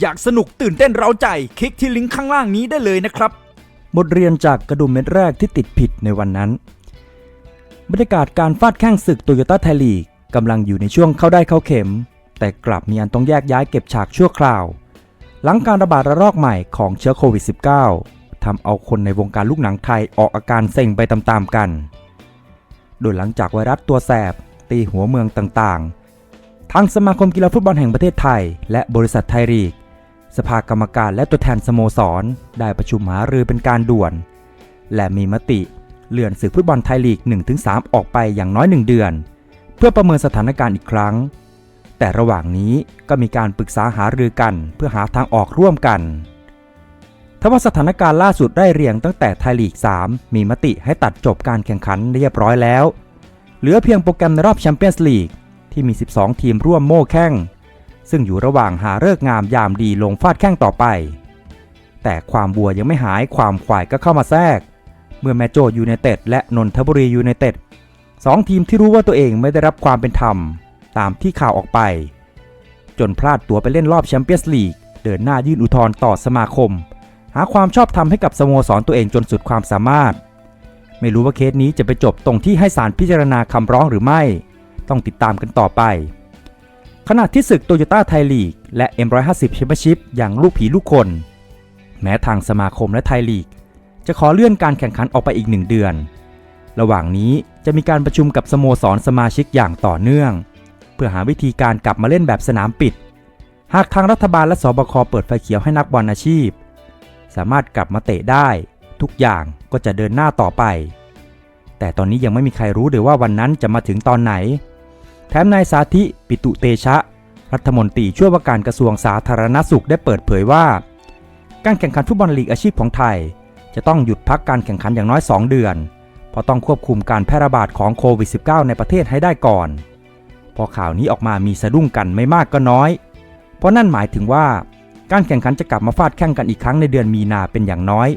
อยากสนุกตื่นเต้นเร้าใจ คลิกที่ลิงก์ข้างล่างนี้ได้เลยนะครับ บทเรียนจากกระดุมเม็ดแรกที่ติดผิดในวันนั้น บรรยากาศการฟาดแข้งศึกโตโยต้าไทยลีกกำลังอยู่ในช่วงเข้าได้เข้าเข็ม แต่กลับมีอันต้องแยกย้ายเก็บฉากชั่วคราว หลังการระบาดระลอกใหม่ของเชื้อโควิด -19 ทำเอาคนในวงการลูกหนังไทยออกอาการเซ็งไปตามๆกัน โดยหลังจากไวรัสตัวแสบตีหัวเมืองต่างๆ ทางสมาคมกีฬาฟุตบอลแห่งประเทศไทย และบริษัทไทยลีก สภากรรมการและตัวแทนสโมสร ได้ประชุมหารือเป็นการด่วน และมีมติเลื่อนศึกฟุตบอลไทยลีก 1-3 ออกไปอย่างน้อย 1 เดือน เพื่อประเมินสถานการณ์อีกครั้ง แต่ระหว่างนี้ก็มีการปรึกษาหารือกันเพื่อหาทางออกร่วมกันทว่าสถานการณ์ล่าสุดได้เรียงตั้งแต่ไทยลีก 3 มีมติให้ตัดจบการแข่งขันเรียบร้อยแล้ว เหลือเพียงโปรแกรมในรอบแชมเปี้ยนส์ลีกที่มี 12 ทีมร่วมโม่แข้ง ซึ่งอยู่ระหว่างหาเลิกงามยามดีลงฟาดแข้งต่อไป แต่ความบัวยังไม่หายความขวายก็เข้ามาแทรก เมื่อแมโจยูไนเต็ดและนนทบุรียูไนเต็ดสองทีมที่รู้ว่าตัวเองไม่ได้รับความเป็นธรรม ตามที่ข่าวออกไป จนพลาดตัวไปเล่นรอบแชมเปี้ยนส์ลีกเดินหน้ายื่นอุทธรณ์ต่อสมาคม หาความชอบธรรมให้กับสโมสรตัวเองจนสุดความสามารถ ไม่รู้ว่าเคสนี้จะไปจบตรงที่ให้ศาลพิจารณาคำร้องหรือไม่ ต้องติดตามกันต่อไป ขณะที่ศึกโตโยต้าไทยลีกและ M150 แชมเปี้ยนชิพอย่างลูกผีลูกคน แม้ทางสมาคมและไทยลีก จะขอเลื่อนการแข่งขันออกไปอีกหนึ่งเดือน ระหว่างนี้จะมีการประชุมกับสโมสรสมาชิกอย่างต่อเนื่อง เพื่อหาวิธีการกลับมาเล่นแบบสนามปิด หากทางรัฐบาลและสบคเปิดไฟเขียวให้นักบอลอาชีพ สามารถกลับมาเตะได้ ทุกอย่างก็จะเดินหน้าต่อไป แต่ตอนนี้ยังไม่มีใครรู้เลยว่าวันนั้นจะมาถึงตอนไหน แถมนายสาธิปิตุเตชะ รัฐมนตรีช่วยว่าการกระทรวงสาธารณสุขได้เปิดเผยว่า การแข่งขันฟุตบอลลีกอาชีพของไทย จะต้องหยุดพักการแข่งขันอย่างน้อย 2 เดือน เพราะต้องควบคุมการแพร่ระบาดของโควิด -19 ในประเทศให้ได้ก่อน พอข่าวนี้ออกมามีสะดุ้งกันไม่มากก็น้อย เพราะนั่นหมายถึงว่า การแข่งขันจะกลับมาฟาดแข่งกันอีกครั้งในเดือนมีนาเป็นอย่างน้อย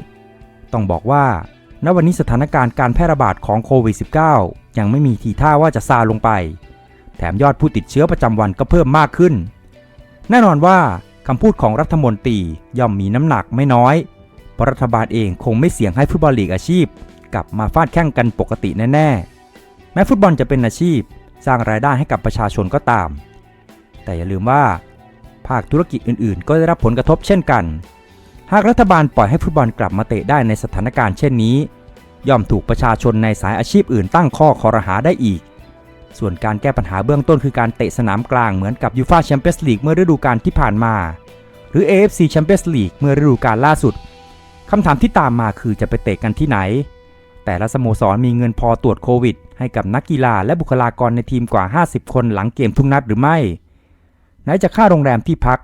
ต้องบอกว่าณวันนี้สถานการณ์การแพร่ระบาดของโควิด -19 ยังไม่มีทีท่าว่าจะซาลงไป แถมยอดผู้ติดเชื้อประจำวันก็เพิ่มมากขึ้น แน่นอนว่าคำพูดของรัฐมนตรีย่อมมีน้ำหนักไม่น้อยเพราะรัฐบาลเองคงไม่เสี่ยงให้ฟุตบอลลีกอาชีพ กลับมาฟาดแข่งกันปกติแน่ๆ แม้ฟุตบอลจะเป็นอาชีพ สร้างรายได้ให้กับประชาชนก็ตาม แต่อย่าลืมว่า ภาคธุรกิจอื่นๆ ก็ได้รับผลกระทบเช่นกัน หากรัฐบาลปล่อยให้ฟุตบอลกลับมาเตะได้ในสถานการณ์เช่นนี้ ย่อมถูกประชาชนในสายอาชีพอื่นตั้งข้อคอรหาได้อีก ส่วนการแก้ปัญหาเบื้องต้นคือการเตะสนามกลางเหมือนกับยูฟาแชมเปี้ยนส์ลีกเมื่อฤดูกาลที่ผ่านมา หรือ AFC แชมเปี้ยนส์ลีกเมื่อฤดูกาลล่าสุดคำถามที่ตามมาคือจะไปเตะกันที่ไหน แต่ละสโมสรมีเงินพอตรวจโควิด ให้กับนักกีฬาและบุคลากรในทีมกว่า 50 คนหลังเกมทุกนัดหรือไม่ ไหนจะค่าโรงแรมที่พัก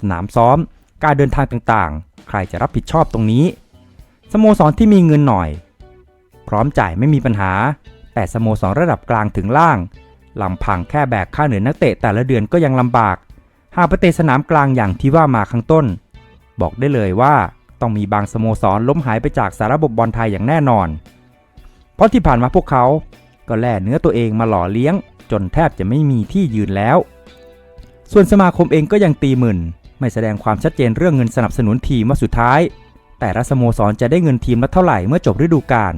สนามซ้อม การเดินทางต่างๆ ใครจะรับผิดชอบตรงนี้ สโมสรที่มีเงินหน่อย พร้อมจ่ายไม่มีปัญหา แต่สโมสรระดับกลางถึงล่างลำพังแค่แบกค่าเหนื่อยนักเตะแต่ละเดือนก็ยังลำบาก หากไปเตะสนามกลางอย่างที่ว่ามาข้างต้น บอกได้เลยว่าต้องมีบางสโมสรล้มหายไปจากสารบบอลไทยอย่างแน่นอน เพราะที่ผ่านมาพวกเขา ก็แล่เนื้อตัวเองมาหล่อเลี้ยง จนแทบจะไม่มีที่ยืนแล้ว ส่วนสมาคมเองก็ยังตีหมื่น ไม่แสดงความชัดเจนเรื่องเงินสนับสนุนทีมว่าสุดท้าย แต่ละสโมสรจะได้เงินทีมละเท่าไหร่เมื่อจบฤดูกาล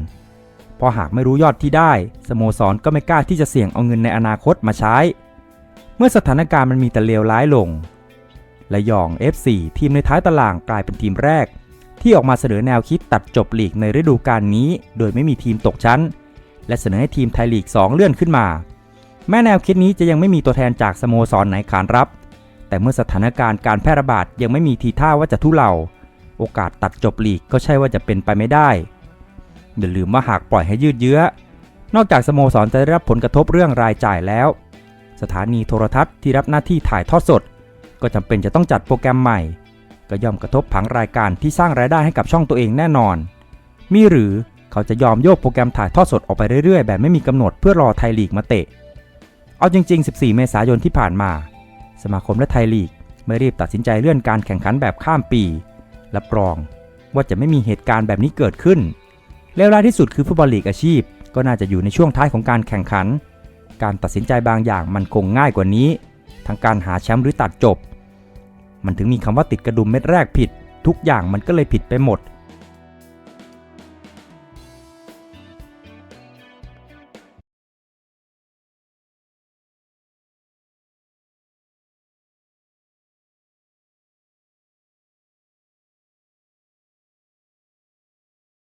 ราะหากไม่รู้ยอดที่ได้ สโมสรก็ไม่กล้าที่จะเสี่ยงเอาเงินในอนาคตมาใช้ เมื่อสถานการณ์มันมีแต่เลวร้ายลงและยอง F4 ทีมในท้ายตารางกลายเป็นทีมแรก ที่ออกมาเสนอแนวคิดตัดจบลีกในฤดูกาลนี้ โดยไม่มีทีมตกชั้น และเสนอให้ทีมไทยลีก 2 เลื่อนขึ้นมา แม้แนวคิดนี้จะยังไม่มีตัวแทนจากสโมสรไหนขานรับ แต่เมื่อสถานการณ์การแพร่ระบาดยังไม่มีทีท่าว่าจะทุเลาโอกาสตัดจบลีกก็ใช่ว่าจะเป็นไปไม่ได้ อย่าลืมว่าหากปล่อยให้ยืดเยื้อ นอกจากสโมสรจะได้รับผลกระทบเรื่องรายจ่ายแล้ว สถานีโทรทัศน์ที่รับหน้าที่ถ่ายทอดสด ก็จำเป็นจะต้องจัดโปรแกรมใหม่ ก็ย่อมกระทบผังรายการที่สร้างรายได้ให้กับช่องตัวเองแน่นอน มีหรือเขาจะยอมโยกโปรแกรมถ่ายทอดสดออกไปเรื่อยๆ แบบไม่มีกำหนดเพื่อรอไทยลีกมาเตะ เอาจริง ๆ 14 เมษายนที่ผ่านมา สมาคมและไทยลีกไม่รีบตัดสินใจเลื่อนการแข่งขันแบบข้ามปีรับรองว่าจะไม่มีเหตุการณ์แบบนี้เกิดขึ้น เลวร้ายที่สุดคือฟุตบอลลีกอาชีพ ก็น่าจะอยู่ในช่วงท้ายของการแข่งขัน การตัดสินใจบางอย่างมันคงง่ายกว่านี้ ทั้งการหาแชมป์หรือตัดจบ มันถึงมีคำว่าติดกระดุมเม็ดแรกผิด ทุกอย่างมันก็เลยผิดไปหมด